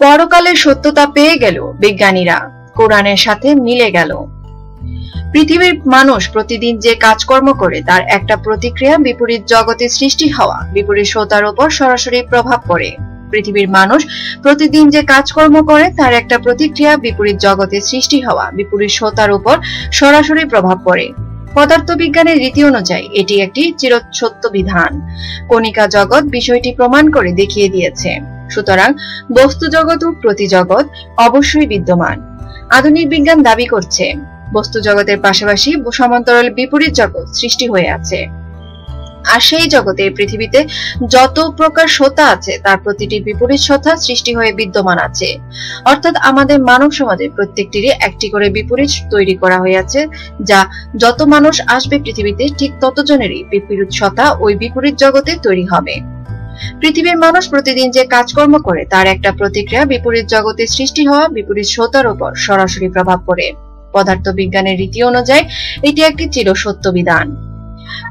পরকালের সত্যতা পেয়ে গেল বিজ্ঞানীরা। কোরআনের সাথে মিলে গেল। পৃথিবীর মানুষ প্রতিদিন যে কাজকর্ম করে, তার একটা প্রতিক্রিয়া বিপরীত জগতে সৃষ্টি হওয়া, বিপরীত শ্রোতার উপর সরাসরি প্রভাব পড়ে। পৃথিবীর মানুষ প্রতিদিন যে কাজকর্ম করে, তার একটা প্রতিক্রিয়া বিপরীত জগতে সৃষ্টি হওয়া, বিপরীত শ্রোতার উপর সরাসরি প্রভাব পড়ে। পদার্থবিজ্ঞানের রীতি অনুযায়ী, এটি একটি চিরসত্য বিধান। কণিকা জগৎ বিষয়টি প্রমাণ করে দেখিয়ে দিয়েছে। সুতরাং বস্তু জগৎ ও প্রতিজগৎ অবশ্যই বিদ্যমান। আধুনিক বিজ্ঞান দাবি করছে, বস্তু জগতের পাশাপাশি সমান্তরাল বিপরীত জগৎ সৃষ্টি হয়ে আছে। আর সেই জগতে পৃথিবীতে যত প্রকার সত্তা আছে, তার প্রতিটি বিপরীত সত্তা সৃষ্টি হয়ে বিদ্যমান আছে। অর্থাৎ আমাদের মানব সমাজে প্রত্যেকটিরই একটি করে বিপরীত তৈরি করা হয়েছে যা যত মানুষ আসবে পৃথিবীতে ঠিক ততজনেরই বিপরীত সত্তা ওই বিপরীত জগতে তৈরি হবে। পৃথিবীর মানুষ প্রতিদিন যে কাজকর্ম করে, তার একটা প্রতিক্রিয়া বিপরীত জগতে সৃষ্টি হওয়া, বিপরীত সত্তার উপর সরাসরি প্রভাব পড়ে। পদার্থ বিজ্ঞানের রীতি অনুযায়ী, এটি একটি চিরসত্য বিধান।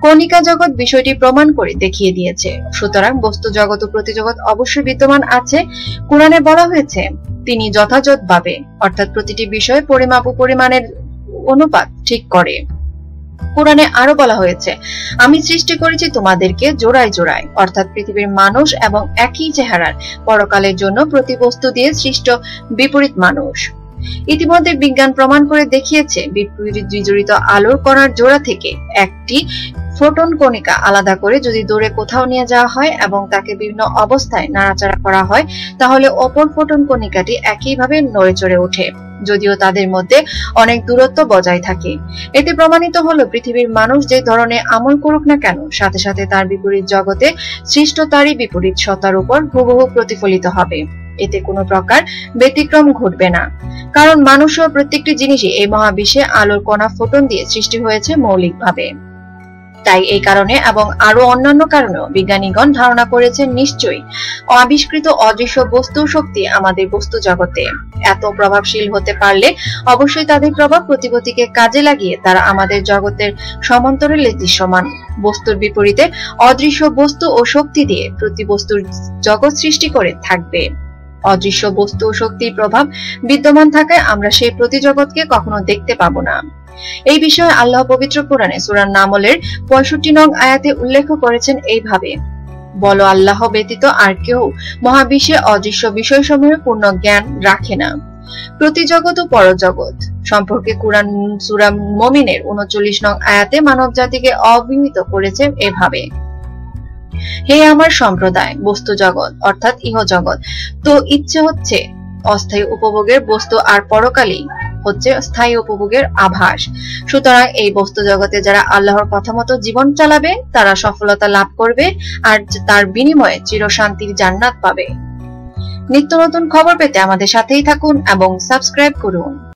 কণিকা জগৎ বিষয়টি প্রমাণ করে দেখিয়ে দিয়েছে। সুতরাং বস্তু জগৎ ও প্রতিজগৎ অবশ্যই বিদ্যমান আছে। কোরআনে বলা হয়েছে, তিনি যথাযথভাবে, অর্থাৎ প্রতিটি বিষয়ে পরিমাপ ও পরিমাণের অনুপাত ঠিক করে। কোরআনে আরও বলা হয়েছে, আমি সৃষ্টি করেছি তোমাদেরকে জোড়ায় জোড়ায়, অর্থাৎ পৃথিবীর মানুষ এবং একই চেহারার পরকালের জন্য প্রতিবস্তু দিয়ে সৃষ্ট বিপরীত মানুষ। ইতিমধ্যে বিজ্ঞান প্রমাণ করে দেখিয়েছে বিপরীত আলোর কণার জোড়া থেকে একটি ফোটন কণিকা আলাদা করে যদি দৌড়ে কোথাও নিয়ে যাওয়া হয় এবং তাকে বিভিন্ন অবস্থায় নাড়াচাড়া করা হয়, তাহলে অপর ফোটন কণিকাটি একইভাবে নড়ে চড়ে ওঠে, যদিও তাদের মধ্যে অনেক দূরত্ব বজায় থাকে। এতে প্রমাণিত হলো পৃথিবীর মানুষ যে ধরনের আমল করুক না কেন, সাথে সাথে তার বিপরীত জগতে সৃষ্ট তারই বিপরীত সত্তার উপর হুবহু প্রতিফলিত হবে। এতে কোনো প্রকার ব্যতিক্রম ঘটবে না। কারণ মানুষ ও প্রত্যেকটি জিনিসই এই মহাবিশ্বে আলোর কণা ফোটন দিয়ে সৃষ্টি হয়েছে মৌলিকভাবে। তাই এই কারণে এবং আরও অন্যান্য কারণেও বিজ্ঞানীগণ ধারণা করেছেন নিশ্চয়ই আবিষ্কৃত অদৃশ্য বস্তু শক্তি আমাদের বস্তু জগতে। এত প্রভাবশীল হতে পারলে অবশ্যই তাদের প্রভাব প্রতিপত্তিকে কাজে লাগিয়ে তারা আমাদের জগতের সমান্তরালে দৃশ্যমান। বস্তুর বিপরীতে অদৃশ্য বস্তু ও শক্তি দিয়ে প্রতি বস্তুর জগৎ সৃষ্টি করে থাকবে। অদৃশ্য বস্তু ও শক্তির প্রভাব বিদ্যমান থাকায় আমরা সেই প্রতিজগৎকে কখনো দেখতে পাব না। এই বিষয়ে আল্লাহ পবিত্র কোরআনে সুরান নামলের পঁয়ষট্টি নং আয়াতে উল্লেখ করেছেন এইভাবে, বলো আল্লাহ ব্যতীত আর কেউ মহাবিশ্বে অদৃশ্য বিষয় বিষয়সমূহে পূর্ণ জ্ঞান রাখে না। প্রতিজগৎ ও পরজগৎ সম্পর্কে কোরআন সুরা মমিনের উনচল্লিশ নং আয়াতে মানব জাতিকে অবহিত করেছে এভাবে হে আমার সম্প্রদায়, বস্তু জগৎ, অর্থাৎ ইহ জগৎ তো ইচ্ছে হচ্ছে অস্থায়ী উপভোগের বস্তু আর পরকালই হচ্ছে স্থায়ী উপভোগের আভাস। সুতরাং এই বস্তু জগতে যারা আল্লাহর কথা মতো জীবন চালাবে, তারা সফলতা লাভ করবে আর তার বিনিময়ে চিরশান্তির জান্নাত পাবে। নিত্য নতুন খবর পেতে আমাদের সাথেই থাকুন এবং সাবস্ক্রাইব করুন।